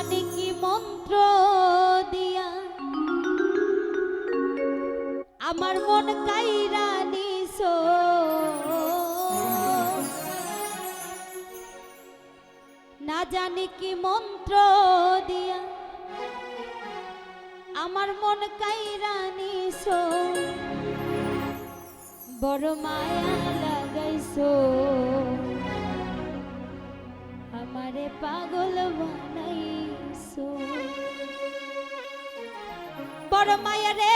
জানি দিয়া। আমার মন কাইরা নিছো। না জানি কি মন্ত্র দিয়া। আমার মন কাইরা নিছো। বড় মায়া লাগাইছো। আমারে পাগল বানাইছো। বড় মায়া রে